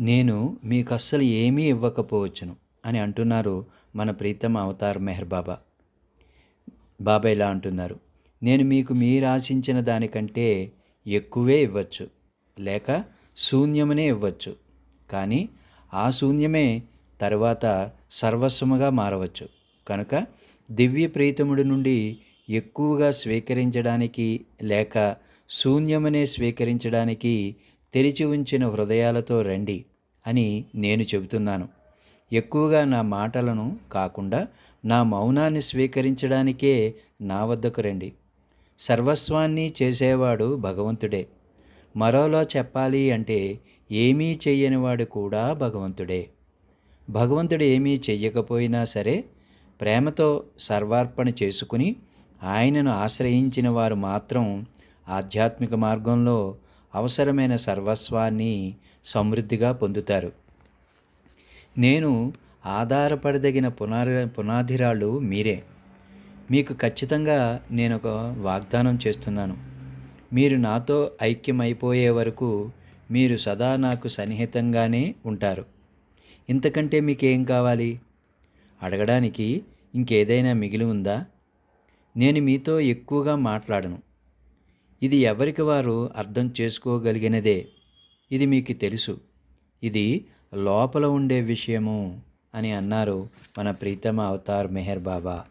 నేను మీకు అస్సలు ఏమీ ఇవ్వకపోవచ్చును అని అంటున్నారు మన ప్రీతమ అవతార్ మెహర్ బాబా. బాబా ఇలా అంటున్నారు నేను మీకు మీరు ఆశించిన దానికంటే ఎక్కువే ఇవ్వచ్చు లేక శూన్యమనే ఇవ్వచ్చు కానీ ఆ శూన్యమే తర్వాత సర్వస్వముగా మారవచ్చు. కనుక దివ్య ప్రీతముడి నుండి ఎక్కువగా స్వీకరించడానికి లేక శూన్యమనే స్వీకరించడానికి తెరిచి ఉంచిన హృదయాలతో రండి అని నేను చెబుతున్నాను. ఎక్కువగా నా మాటలను కాకుండా నా మౌనాన్ని స్వీకరించడానికే నా వద్దకు రండి. సర్వస్వాన్ని చేసేవాడు భగవంతుడే. మరోలో చెప్పాలి అంటే ఏమీ చెయ్యనివాడు కూడా భగవంతుడే. భగవంతుడు ఏమీ చెయ్యకపోయినా సరే ప్రేమతో సర్వార్పణ చేసుకుని ఆయనను ఆశ్రయించిన వారు మాత్రం ఆధ్యాత్మిక మార్గంలో అవసరమైన సర్వస్వాన్ని సమృద్ధిగా పొందుతారు. నేను ఆధారపడదగిన పునారి పునాదిరాళ్ళు మీరే. మీకు ఖచ్చితంగా నేను ఒక వాగ్దానం చేస్తున్నాను. మీరు నాతో ఐక్యమైపోయే వరకు మీరు సదా నాకు సన్నిహితంగానే ఉంటారు. ఇంతకంటే మీకేం కావాలి? అడగడానికి ఇంకేదైనా మిగిలి ఉందా? నేను మీతో ఎక్కువగా మాట్లాడను. ఇది ఎవరికి వారు అర్థం చేసుకోగలిగినదే? ఇది మీకు తెలుసు. ఇది లోపల ఉండే విషయము అని అన్నారు మన ప్రీతమ అవతార్ మెహర్ బాబా.